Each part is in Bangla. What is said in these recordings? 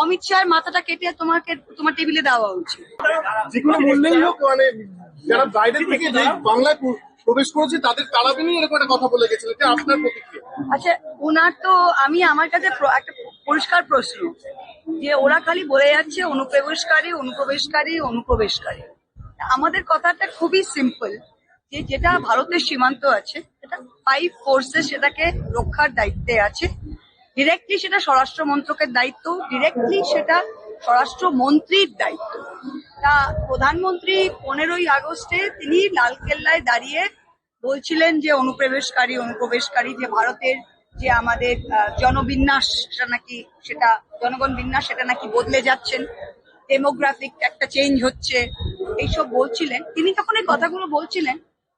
অমিত শাহের মাথাটা কেটে তোমাকে তোমার টেবিলে দেওয়া উচিত। যে কোনো মূল্যেই হোক মানে যারা বাইরে থেকে যে বাংলায় প্রবেশ করেছে তাদের তাড়াবে নিয়ে এরকম একটা কথা বলে গেছিলেন এটা আপনার প্রতিক্রিয়া? আচ্ছা ওনার তো আমি আমার কাছে একটা পরিষ্কার প্রশ্ন যে ওরা খালি বলে যাচ্ছে অনুপ্রবেশকারী অনুপ্রবেশকারী অনুপ্রবেশকারী। আমাদের কথাটা খুবই সিম্পল যে যেটা ভারতের সীমান্ত আছে এটা ফাইভ ফোর্সে সেটাকে রক্ষার দায়িত্বে আছে। ডিরেক্টলি সেটা স্বরাষ্ট্র মন্ত্রকের দায়িত্ব ডিরেক্টলি সেটা স্বরাষ্ট্র মন্ত্রীর দায়িত্ব। তা প্রধানমন্ত্রী পনেরোই আগস্টে তিনি লালকেল্লায় দাঁড়িয়ে বলছিলেন যে, অনুপ্রবেশকারী অনুপ্রবেশকারী যে ভারতের যে আমাদের জনবিন্যাস, সেটা নাকি, সেটা, জনগণ বিন্যাস, সেটা নাকি বদলে যাচ্ছেন। ডেমোগ্রাফিক একটা চেঞ্জ হচ্ছে। এইসব বলছিলেন। তিনি তখন এই কথাগুলো বলছিলেন।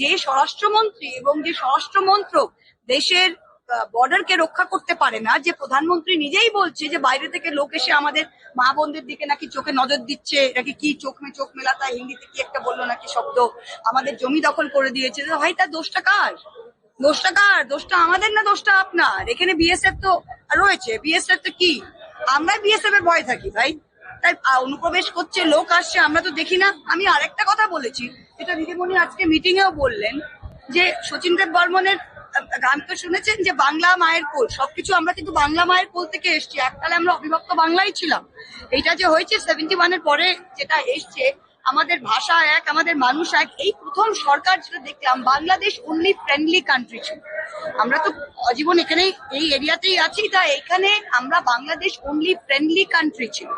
যে স্বরাষ্ট্রমন্ত্রী এবং যে স্বরাষ্ট্র মন্ত্রক দেশের বর্ডারকে রক্ষা করতে পারে না, যে প্রধানমন্ত্রী নিজেই বলছে যে বাইরে থেকে লোক এসে আমাদের মা বোনদের দিকে নাকি চোখে নজর দিচ্ছে, নাকি কি চোখ মে চোখ মেলা মেলাতা হিন্দিতে কি একটা বলল নাকি শব্দ আমাদের জমি দখল করে দিয়েছে। ভাই, তার দোষটা কার? দোষটা কার? দোষটা আমাদের না দোষটা আপনার? এখানে বিএসএফ তো রয়েছে। বিএসএফ তো কি? আমরা বিএসএফ এর ভয় থাকি ভাই। তাই অনুপ্রবেশ করছে লোক আসছে, আমরা তো দেখি না। আমি আরেকটা কথা বলেছি, যেটা দিদিমণি আজকে মিটিং এও বললেন, যে সচিন দেব বর্মনের গান তো শুনেছেন, যে বাংলা মায়ের কোল, সবকিছু আমরা কিন্তু বাংলা মায়ের কোল থেকে এসছি। এককালে আমরা অবিভক্ত বাংলাই ছিলাম। এইটা যে হয়েছে সেভেন্টি ওয়ানের পরে যেটা এসছে, আমাদের ভাষা এক, আমাদের মানুষ এক, এই প্রথম সরকার যেটা দেখলাম, বাংলাদেশ অনলি ফ্রেন্ডলি কান্ট্রি ছিল। আমরা তো অজীবন এখানেই, এই এরিয়াতেই আছি। তা এখানে আমরা বাংলাদেশ অনলি ফ্রেন্ডলি কান্ট্রি ছিল।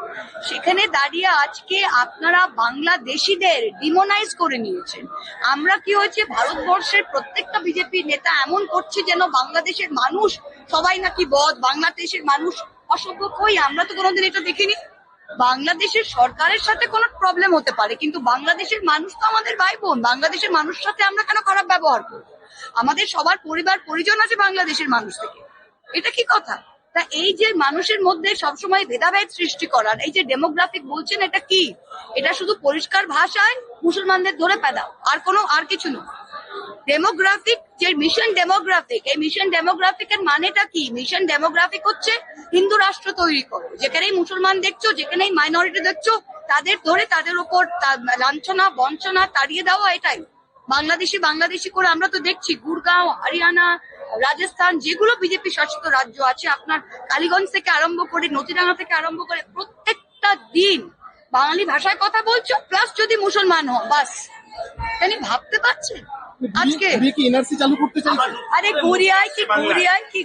সেখানে দাঁড়িয়ে আজকে আপনারা বাংলাদেশিদের ডিমোনাইজ করে নিয়েছেন। আমরা কি হয়েছে, ভারতবর্ষের প্রত্যেকটা বিজেপি নেতা এমন করছে যেন বাংলাদেশের মানুষ সবাই নাকি বদ, বাংলাদেশের মানুষ অসভ্য কই? আমরা তো কোনোদিন এটা দেখিনি। বাংলাদেশের সরকারের সাথে কোনো প্রবলেম হতে পারে, কিন্তু বাংলাদেশের মানুষ তো আমাদের ভাই বোন। বাংলাদেশের মানুষের সাথে আমরা কেন খারাপ ব্যবহার করব? আমাদের সবার পরিবার, পরিজন আছে বাংলাদেশের মানুষ থেকে। এটা কি কথা? তা এই যে মানুষের মধ্যে সবসময় ভেদাভেদ সৃষ্টি করার, এই যে ডেমোগ্রাফিক বলছেন, এটা কি? এটা শুধু পরিষ্কার ভাষায় মুসলমানদের ধরে পেদাও, আর কোনো, আর কিছু নয়। ডেমোগ্রাফিক যে মিশন ডেমোগ্রাফিক এই মিশন ডেমোগ্রাফিক এর মানেটা কি? মিশন ডেমোগ্রাফিক হচ্ছে হিন্দু রাষ্ট্র তৈরি করো, যেখানেই মুসলমান দেখছ, যেখানেই মাইনরিটি দেখছ, তাদের ধরে তাদের উপর লাঞ্ছনা, বঞ্চনা তাড়িয়ে দেওয়া এটাই। বাংলাদেশি বাংলাদেশি করে আমরা তো দেখছি, গুরগাঁও, হরিয়ানা, রাজস্থান, যেগুলো বিজেপি শাসিত রাজ্য আছে, আপনার কালীগঞ্জ থেকে আরম্ভ করে নতিডাঙ্গা থেকে আরম্ভ করে প্রত্যেকটা দিন বাঙালি ভাষায় কথা বলছো প্লাস যদি মুসলমান হও, বাস। তিনি ভাবতে পারছেন? আজকে? কি এনআরসি চালু করতে চাইছে? আরে গড়িয়ায় কি গড়িয়ায় কি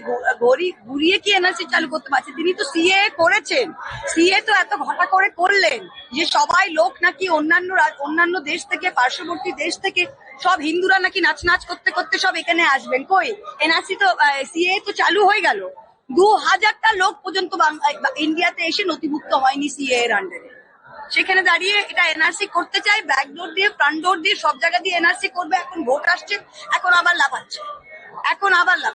গড়ি ঘুরিয়ে কি এনআরসি চালু করতে পারছে? তিনি তো সিএ করেছেন। সিএ তো এত ঘটা করে করলেন যে সবাই লোক নাকি অন্যান্য অন্যান্য দেশ থেকে পার্শ্ববর্তী দেশ থেকে সব হিন্দুরা নাকি নাচ নাচ করতে করতে সব এখানে আসবেন। কই? এনআরসি তো সিএ তো চালু হয়ে গেল। দু হাজারটা লোক পর্যন্ত ইন্ডিয়াতে এসে নথিভুক্ত হয়নি সিএ এর আন্ডারে সেখানে দাঁড়িয়ে এটা এনআরসি করতে চাই ব্যাকডোর দিয়ে ফ্রন্ট ডোর দিয়ে, সব জায়গা দিয়ে এনআরসি করবে। এখন ভোট আসছে, এখন আবার লাফাচ্ছে। এখন আবার লাফ